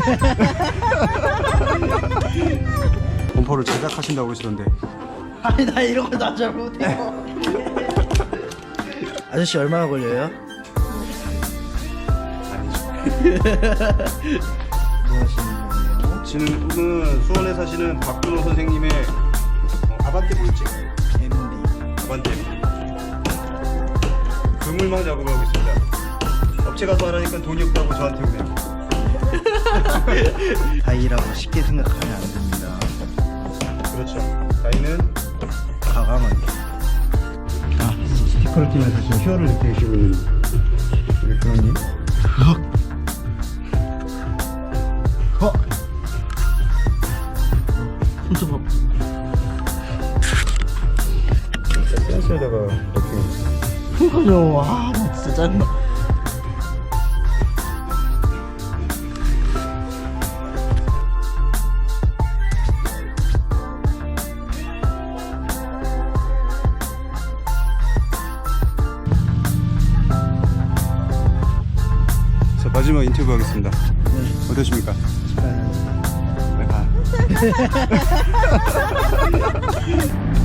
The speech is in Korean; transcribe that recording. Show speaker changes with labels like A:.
A: 범퍼를 제작하신다고 그러시던데
B: 아니 나 이런 거 나 잘 못해요 아저씨 얼마나 걸려요? 뭐 하시는 거예요?
A: 지금은 수원에 사시는 박근호 선생님의 어, 아반떼 뭐였지?
B: MD
A: 아반떼 그물망 작업을 하고 있습니다 업체 가서 하라니까 돈이 없다고 저한테 오네요
B: 다이라고 쉽게 생각하면 안 됩니다.
A: 그렇죠. 저희는
B: 과감하게.
A: 아, 스티커를 띄면서 지금 휘어를 느끼시는 우리 그런님.
B: 어? 손톱
A: 센스에다가 이렇게.
B: 그거요 아 진짜 짜증나
A: 마지막 인터뷰 하겠습니다
B: 네.
A: 어떠십니까? 네, 가.